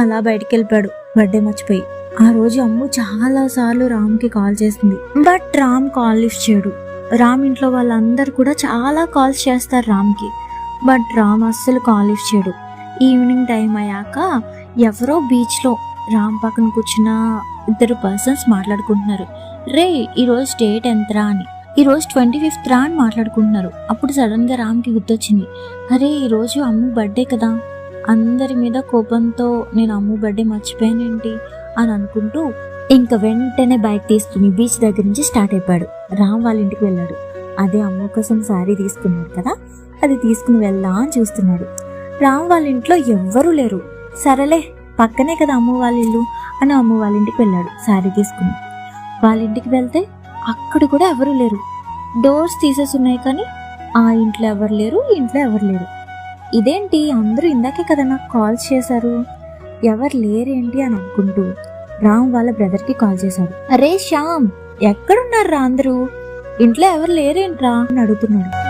అలా బయటికి వెళ్ళిపోయాడు బర్త్డే మర్చిపోయి. ఆ రోజు అమ్ము చాలా సార్లు రామ్కి కాల్ చేసింది. బట్ రామ్ కాల్ లిఫ్ట్ చేయడు. రామ్ ఇంట్లో వాళ్ళందరూ కూడా చాలా కాల్స్ చేస్తారు రామ్కి. బట్ రామ్ అస్సలు కాల్ లిఫ్ట్ చేయడు. ఈవినింగ్ టైం అయ్యాక ఎవరో బీచ్లో రామ్ పక్కన కూర్చున్న ఇద్దరు పర్సన్స్ మాట్లాడుకుంటున్నారు. రే ఈరోజు డేట్ ఎంతరా అని. ఈరోజు ట్వంటీ ఫిఫ్త్ రా అని మాట్లాడుకుంటున్నారు. అప్పుడు సడన్గా రామ్కి గుర్తొచ్చింది. అరే ఈరోజు అమ్ము బర్త్డే కదా. అందరి మీద కోపంతో నేను అమ్ము బర్త్డే మర్చిపోయానేంటి అని అనుకుంటూ ఇంకా వెంటనే బైక్ తీసుకుని బీచ్ దగ్గర నుంచి స్టార్ట్ అయిపోయాడు. రామ్ వాళ్ళ ఇంటికి వెళ్ళాడు. అదే అమ్మ కోసం శారీ తీసుకున్నాడు కదా అది తీసుకుని వెళ్దా అని చూస్తున్నాడు. రామ్ వాళ్ళ ఇంట్లో ఎవ్వరూ లేరు. సరేలే పక్కనే కదా అమ్మ వాళ్ళ ఇల్లు అని అమ్మ వాళ్ళ ఇంటికి వెళ్ళాడు శారీ తీసుకుని. వాళ్ళ ఇంటికి వెళ్తే అక్కడ కూడా ఎవరు లేరు. డోర్స్ తీసేసి ఉన్నాయి కానీ ఆ ఇంట్లో ఎవరు లేరు ఈ ఇంట్లో ఎవరు లేరు. ఇదేంటి? అందరూ ఇందాకే కదా నాకు కాల్ చేశారు. ఎవరు లేరేంటి అని అనుకుంటూ రామ్ వాళ్ళ బ్రదర్కి కాల్ చేశాడు. అరే శ్యామ్ ఎక్కడున్నారు రా అందరూ? ఇంట్లో ఎవరు లేరేంట్రా? అని అడుగుతున్నాడు.